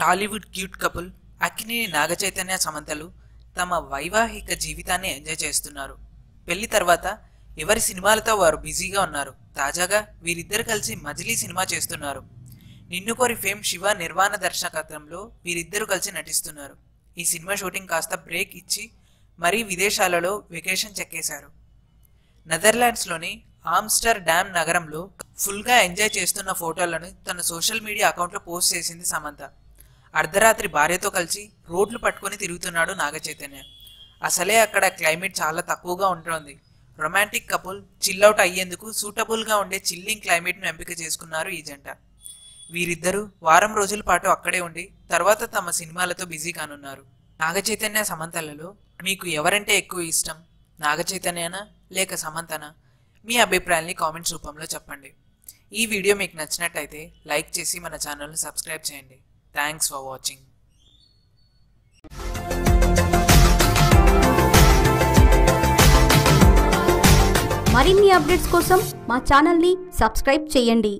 Tollywood cute couple Akkineni Naga Chaitanya సమంతలు తమ వైవాహిక జీవితాన్ని ఎంజాయ్ చేస్తున్నారు. పెళ్ళి తర్వాత ఎవరి సినిమాలతో వారు బిజీగా ఉన్నారు? తాజాగా వీరిద్దరు కలిసి మజిలీ సినిమా చేస్తున్నారు. నిన్ను కోరి ఫేమ్ శివ నిర్వాణ దర్శకత్వంలో వీరిద్దరు కలిసి నటిస్తున్నారు. ఈ సినిమా షూటింగ్ కాస్త బ్రేక్ ఇచ్చి మరీ విదేశాలలో వెకేషన్ చెక్కేశారు. నెదర్లాండ్స్లోని ఆమ్స్టర్ డ్యామ్ నగరంలో ఫుల్గా ఎంజాయ్ చేస్తున్న ఫోటోలను తన సోషల్ మీడియా అకౌంట్లో పోస్ట్ చేసింది సమంత. అర్ధరాత్రి భార్యతో కలిసి రోడ్లు పట్టుకొని తిరుగుతున్నాడు నాగచైతన్య. అసలే అక్కడ క్లైమేట్ చాలా తక్కువగా ఉంటుంది. రొమాంటిక్ కపుల్ చిల్అవుట్ అయ్యేందుకు సూటబుల్గా ఉండే చిల్లింగ్ క్లైమేట్ను ఎంపిక చేసుకున్నారు ఈ జంట వీరిద్దరూ వారం రోజుల పాటు అక్కడే ఉండి తర్వాత తమ సినిమాలతో బిజీ కానున్నారు. నాగచైతన్య సమంతలలో మీకు ఎవరంటే ఎక్కువ ఇష్టం? నాగచైతన్యనా? లేక సమంతనా? మీ అభిప్రాయాల్ని కామెంట్స్ రూపంలో చెప్పండి. ఈ వీడియో మీకు నచ్చినట్టయితే లైక్ చేసి మన ఛానల్ని సబ్స్క్రైబ్ చేయండి. థ్యాంక్స్ ఫర్ వాచింగ్ మరిన్ని అప్డేట్స్ కోసం మా ఛానల్ని సబ్స్క్రైబ్ చేయండి.